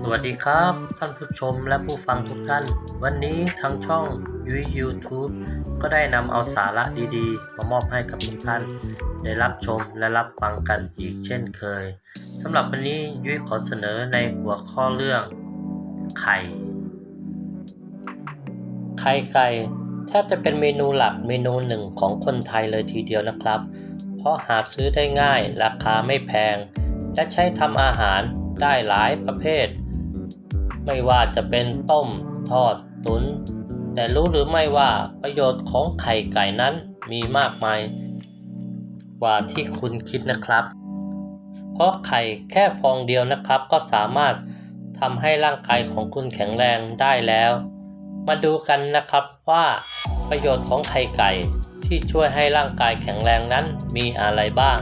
สวัสดีครับท่านผู้ชมและผู้ฟังทุกท่าน วันนี้ทางช่องยุ้ย YouTube ก็ได้นำเอาสาระดีๆ มามอบให้กับทุกท่าน ได้รับชมและรับฟังกันอีกเช่นเคยสำหรับวันนี้ยุ้ยขอเสนอในหัวข้อเรื่อง ไข่ ไข่ไก่แทบจะเป็นเมนูหลักเมนูหนึ่งของคนไทยเลยทีเดียวนะครับ เพราะหาซื้อได้ง่ายราคาไม่แพง และใช้ทำอาหาร ได้หลายประเภท ไม่ว่าจะเป็นต้ม ทอด ตุน แต่รู้หรือไม่ว่าประโยชน์ของไข่ไก่นั้นมีมากมาย กว่าที่คุณคิดนะครับ เพราะไข่แค่ฟองเดียวนะครับ ก็สามารถทำให้ร่างกายของคุณแข็งแรงได้แล้ว มาดูกันนะครับว่าประโยชน์ของไข่ไก่ที่ช่วยให้ร่างกายแข็งแรงนั้นมีอะไรบ้าง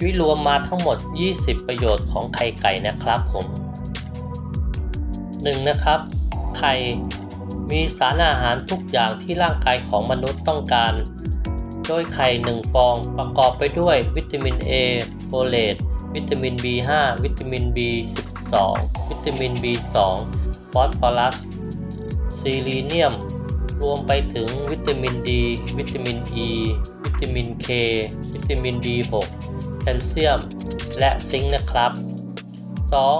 ยุ้ยรวมมาทั้งหมด 20 ประโยชน์ของไข่ไก่นะครับผม 1. นะครับ ไข่มีสารอาหารทุกอย่างที่ร่างกายของมนุษย์ต้องการ โดยไข่ 1 ฟองประกอบไปด้วยวิตามิน A โฟเลต วิตามิน B5 วิตามิน B12 วิตามิน B2 ฟอสฟอรัส ซีลีเนียม รวมไปถึงวิตามินดีวิตามินอ e, ีวิตามินเควิตามิน B6 แคลเซียม และซิงค์นะครับ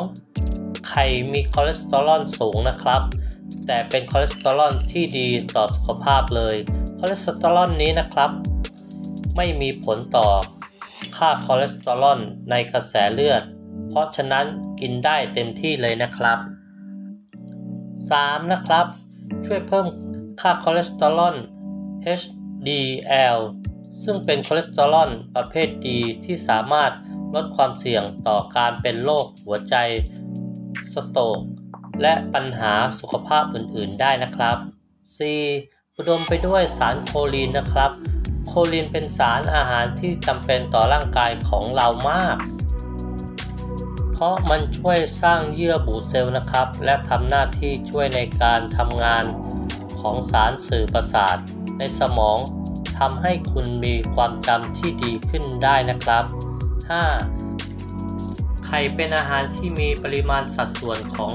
2. ไข่มีคอเลสเตอรอลสูงนะครับ แต่เป็นคอเลสเตอรอลที่ดีต่อสุขภาพเลยคอเลสเตอรอลนี้นะครับ ไม่มีผลต่อค่าคอเลสเตอรอลในกระแสเลือด เพราะฉะนั้นกินได้เต็มที่เลยนะครับ 3. นะครับ ช่วยเพิ่มค่าคอเลสเตอรอล HDL ซึ่งเป็นคอเลสเตอรอลประเภทดีที่สามารถลดความเสี่ยงต่อการเป็นโรคหัวใจ สโตรกและปัญหาสุขภาพอื่น ๆ ได้นะครับ 4. อุดมไปด้วยสารโคลีนนะครับ โคลีนเป็นสารอาหารที่จำเป็นต่อร่างกายของเรามาก เพราะมันช่วยสร้างเยื่อบุเซลล์นะครับ และทำหน้าที่ช่วยในการทำงานของสารสื่อประสาทในสมอง ทำให้คุณมีความจำที่ดีขึ้นได้นะครับ 5. ไข่เป็นอาหารที่มีปริมาณสัดส่วนของ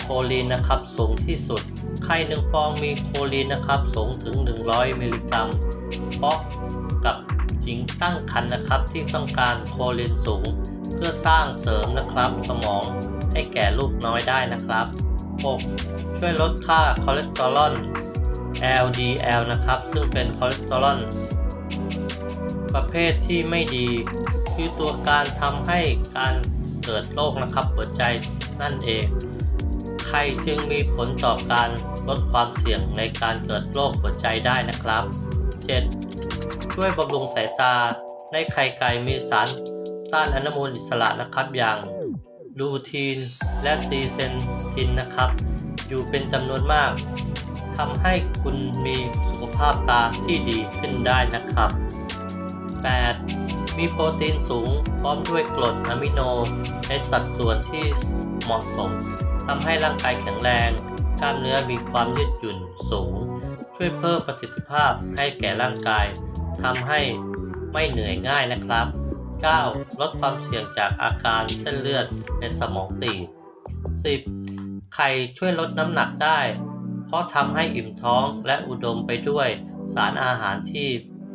โคลีนนะครับสูงที่สุด ไข่หนึ่งฟองมีโคลีนนะครับสูงถึง 100 มิลลิกรัมเพราะกับหญิงตั้งครรภ์นะครับที่ต้องการโคลีนสูง เพื่อสร้างเสริมนะครับสมองให้แก่ลูกน้อยได้นะครับ 6. ช่วยลดค่าคอเลสเตอรอล LDL นะครับ ซึ่งเป็นคอเลสเตอรอลประเภทที่ไม่ดีคือตัวการทำให้การเกิดโรคนะครับหัวใจนั่นเอง ไข่จึงมีผลต่อการลดความเสี่ยงในการเกิดโรคหัวใจได้นะครับ 7. ช่วยบำรุงสายตา ในไข่ไก่มีสารต้านอนุมูลอิสระนะครับอย่างลูทีนและซีเซนทินนะครับ อยู่เป็นจำนวนมาก ทำให้คุณมีสุขภาพตาที่ดีขึ้นได้นะครับ 8. มีโปรตีนสูงพร้อมด้วยกรดอะมิโน ในสัดส่วนที่เหมาะสมทำให้ร่างกายแข็งแรง กล้ามเนื้อมีความยืดหยุ่นสูง ช่วยเพิ่มประสิทธิภาพให้แก่ร่างกายทำให้ไม่เหนื่อยง่ายนะครับ 9. ลดความเสี่ยงจากอาการเส้นเลือดในสมองตีบ 10. ไข่ช่วยลดน้ำหนักได้ เพราะทำให้อิ่มท้องและอุดมไปด้วยสารอาหารที่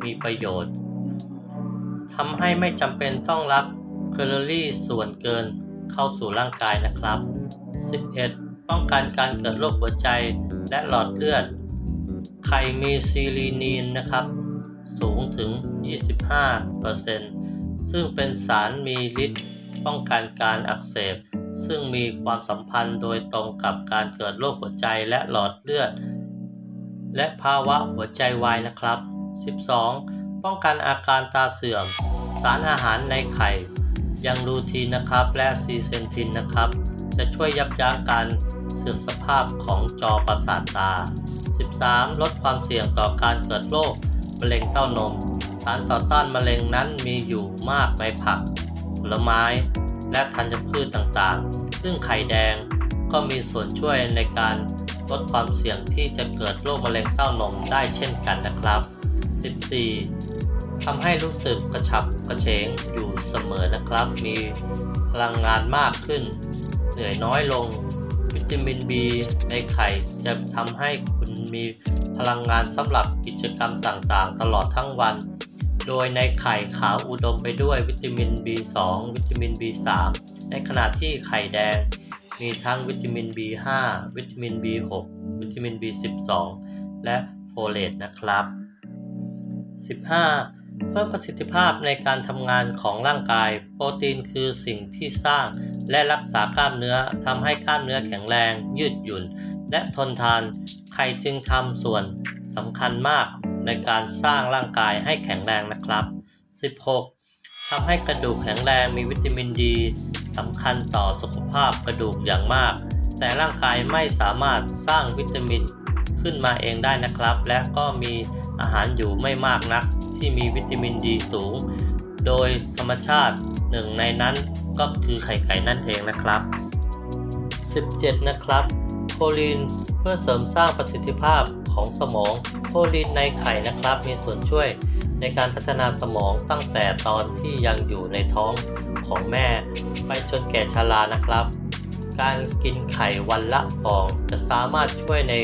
มีประโยชน์ทำให้ไม่จำเป็นต้องรับแคลอรี่ส่วนเกินเข้าสู่ร่างกายนะครับ 11. ป้องกันการเกิดโรคหัวใจและหลอดเลือด ไข่มีซีลีนีนนะครับ สูงถึง 25%ซึ่งเป็นสารมีฤทธิ์ป้องกันการอักเสบ ซึ่งมีความสัมพันธ์โดยตรงกับการเกิดโรคหัวใจและหลอดเลือด และภาวะหัวใจวายนะครับ 12. ป้องกันอาการตาเสื่อม สารอาหารในไข่ ยังรูทีนนะครับและซีเซนทินนะครับ จะช่วยยับยั้งการเสื่อมสภาพของจอประสาทตา 13. ลดความเสี่ยงต่อการเกิดโรคมะเร็งเต้านม สารต่อต้านมะเร็งนั้นมีอยู่มากในผัก ผลไม้ และธัญพืชต่างๆ ซึ่งไข่แดงก็มีส่วนช่วยในการลดความเสี่ยงที่จะเกิดโรคมะเร็งเต้านมได้เช่นกันนะครับ 14. ทำให้รู้สึกกระฉับกระเฉงอยู่เสมอนะครับ มีพลังงานมากขึ้น เหนื่อยน้อยลง วิตามิน B ในไข่จะทำให้คุณมีพลังงานสำหรับกิจกรรมต่างๆ ตลอดทั้งวัน โดยในไข่ขาวอุดมไปด้วยวิตามิน B2 วิตามิน B3 ในขณะที่ไข่แดง มีทั้งวิตามิน B5 วิตามิน B6 วิตามิน B12 และโฟเลตนะครับ 15. เพิ่มประสิทธิภาพในการทำงานของร่างกาย โปรตีนคือสิ่งที่สร้าง และรักษากล้ามเนื้อทำให้กล้ามเนื้อแข็งแรง ยืดหยุ่น และทนทาน ไข่จึงทำส่วนสำคัญมาก ในการสร้างร่างกายให้แข็งแรงนะครับ 16. ทำให้กระดูกแข็งแรงมีวิตามินดีสำคัญต่อสุขภาพกระดูกอย่างมาก แต่ร่างกายไม่สามารถสร้างวิตามินขึ้นมาเองได้นะครับ และก็มีอาหารอยู่ไม่มากนัก ที่มีวิตามินดีสูง โดยธรรมชาติหนึ่งในนั้นก็คือไข่ไก่นั่นเองนะครับ 17 นะครับ โคลีนเพื่อเสริมสร้างประสิทธิภาพของสมอง โคลีนในไข่นะครับ มีส่วนช่วยในการพัฒนาสมองตั้งแต่ตอนที่ยังอยู่ในท้องของแม่ ไปจนแก่ชรานะครับ การกินไข่วันละฟองจะสามารถช่วยใน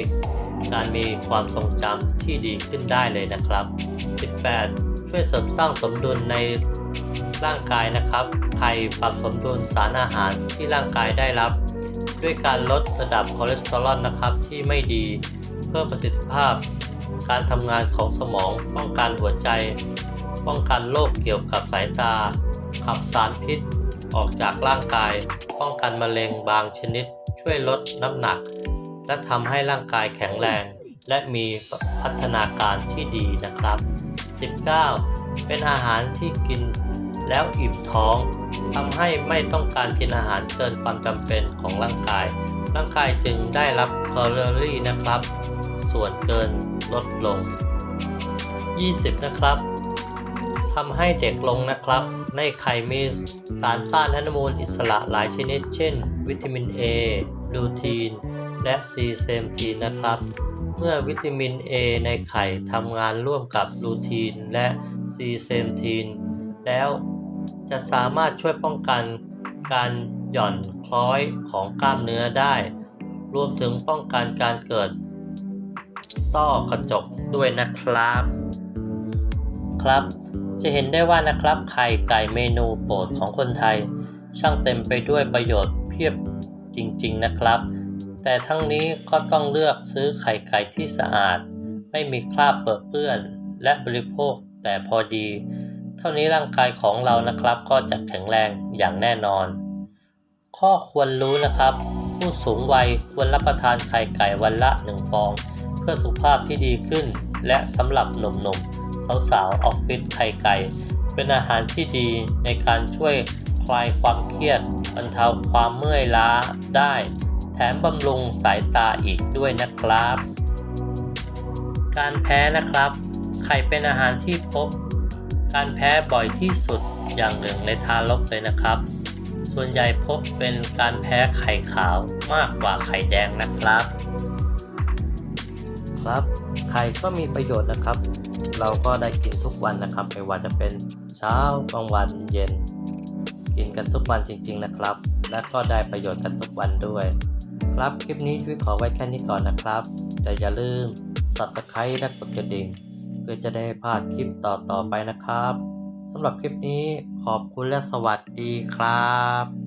การมีความทรงจำที่ดีขึ้นได้เลยนะครับ 18 ช่วยเสริมสร้างสมดุลในร่างกายนะครับ ไข่ปรับสมดุลสารอาหารที่ร่างกายได้รับ ด้วยการลดระดับคอเลสเตอรอลนะครับที่ไม่ดี เพิ่มประสิทธิภาพ การทำงานของสมอง ป้องกันหัวใจ ป้องกันโรคเกี่ยวกับสายตา ขับสารพิษ ออกจากร่างกาย ป้องกันมะเร็งบางชนิด ช่วยลดน้ำหนัก และทำให้ร่างกายแข็งแรง และมีพัฒนาการที่ดีนะครับ 19. เป็นอาหารที่กินแล้วอิ่มท้องทำให้ไม่ต้องการกินอาหารเกินความจำเป็นของร่างกาย ร่างกายจึงได้รับแคลอรี่นะครับ ส่วนเกิน ลดลง 20 นะครับทำให้เด็กลงนะครับ ในไข่มีสารต้านอนุมูลอิสระหลายชนิด เช่น วิตามิน A ลูทีน และซีเซมทีนนะครับ เมื่อวิตามิน A ในไข่ทำงานร่วมกับลูทีนและซีเซมทีน แล้วจะสามารถช่วยป้องกันการหย่อนคล้อยของกล้ามเนื้อได้ รวมถึงป้องกันการเกิด ต้อกระจกด้วยนะครับ ครับ จะเห็นได้ว่านะครับไข่ไก่เมนูโปรดของคนไทย ช่างเต็มไปด้วยประโยชน์เพียบจริงๆนะครับ แต่ทั้งนี้ก็ต้องเลือกซื้อไข่ไก่ที่สะอาด ไม่มีคราบเปื้อนเปื้อน และบริโภคแต่พอดี เท่านี้ร่างกายของเรานะครับ ก็จะแข็งแรงอย่างแน่นอน ข้อควรรู้นะครับ ผู้สูงวัยควรรับประทานไข่ไก่วันละหนึ่งฟอง พื่อสุขภาพที่ดีขึ้น และสำหรับหนุ่มๆ สาวๆออฟฟิศไข่ไก่ เป็นอาหารที่ดีในการช่วยคลายความเครียดบรรเทาความเมื่อยล้าได้ แถมบำรุงสายตาอีกด้วยนะครับ การแพ้นะครับ ไข่เป็นอาหารที่พบ การแพ้บ่อยที่สุดอย่างหนึ่งในทารกเลยนะครับ ส่วนใหญ่พบเป็นการแพ้ไข่ขาวมากกว่าไข่แดงนะครับ ครับ ไข่ก็มีประโยชน์นะครับ เราก็ได้กินทุกวันนะครับ ไม่ว่าจะเป็นเช้ากลางวันเย็น กินกันทุกวันจริง ๆนะครับ และก็ได้ประโยชน์กันทุกวันด้วย ครับคลิปนี้ช่วยขอไว้แค่นี้ก่อนนะครับแต่อย่าลืม subscribe และกดกระดิ่ง เพื่อจะได้พลาดคลิปต่อๆไปนะครับสำหรับคลิปนี้ขอบคุณและสวัสดีครับ